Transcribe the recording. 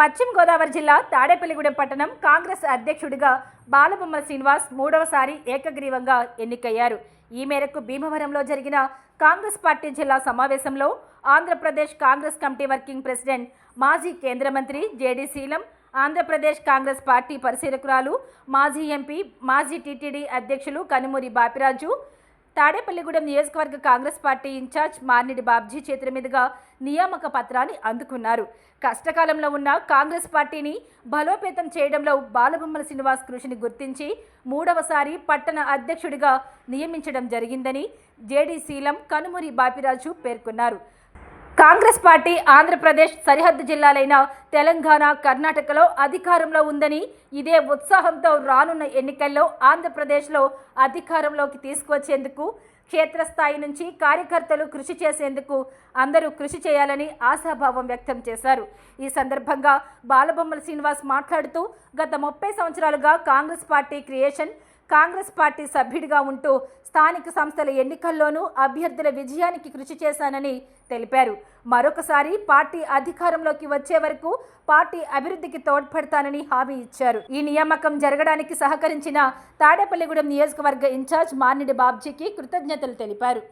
పశ్చిమ గోదావరి జిల్లా తాడేపల్లిగూడెం పట్టణం కాంగ్రెస్ అధ్యక్షుడిగా బాలబొమ్మల శ్రీనివాస్ మూడవసారి ఏకగ్రీవంగా ఎన్నికయ్యారు. ఈ మేరకు భీమవరంలో జరిగిన కాంగ్రెస్ పార్టీ జిల్లా సమావేశంలో Andhra Pradesh Congress committee working president మాజీ కేంద్ర మంత్రి జేడీ శీలం ఆంధ్రప్రదేశ్ కాంగ్రెస్ పార్టీ పరిశీలకురాలు మాజీ ఎంపీ మాజీ టీటీడీ అధ్యక్షులు కనుమూరి బాపిరాజు తాడేపల్లిగూడెం నియోజకవర్గ కాంగ్రెస్ పార్టీ ఇన్ఛార్జ్ మార్నిడి బాబ్జీ చేతుల మీదుగా నియామక పత్రాన్ని అందుకున్నారు. కష్టకాలంలో ఉన్న కాంగ్రెస్ పార్టీని బలోపేతం చేయడంలో బాలబొమ్మల శ్రీనివాస్ కృషిని గుర్తించి మూడవసారి పట్టణ అధ్యక్షుడిగా నియమించడం జరిగిందని జేడీ శీలం కనుమూరి బాపిరాజు పేర్కొన్నారు. కాంగ్రెస్ పార్టీ ఆంధ్రప్రదేశ్ సరిహద్దు జిల్లాలైన తెలంగాణ కర్ణాటకలో అధికారంలో ఉందని ఇదే ఉత్సాహంతో రానున్న ఎన్నికల్లో ఆంధ్రప్రదేశ్లో అధికారంలోకి తీసుకువచ్చేందుకు క్షేత్రస్థాయి నుంచి కార్యకర్తలు కృషి చేసేందుకు అందరూ కృషి చేయాలని ఆశాభావం వ్యక్తం చేశారు. ఈ సందర్భంగా బాలబొమ్మల శ్రీనివాస్ మాట్లాడుతూ గత ముప్పై సంవత్సరాలుగా Congress party creation Congress party సభ్యుడిగా ఉంటూ స్థానిక సంస్థల ఎన్నికల్లోనూ అభ్యర్థుల విజయానికి కృషి చేశానని తెలిపారు. మరొకసారి పార్టీ అధికారంలోకి వచ్చే వరకు పార్టీ అభివృద్ధికి తోడ్పడతానని హామీ ఇచ్చారు. ఈ నియామకం జరగడానికి సహకరించిన తాడేపల్లిగూడెం నియోజకవర్గ ఇన్ఛార్జ్ మార్నిడి బాబ్జీకి కృతజ్ఞతలు తెలిపారు.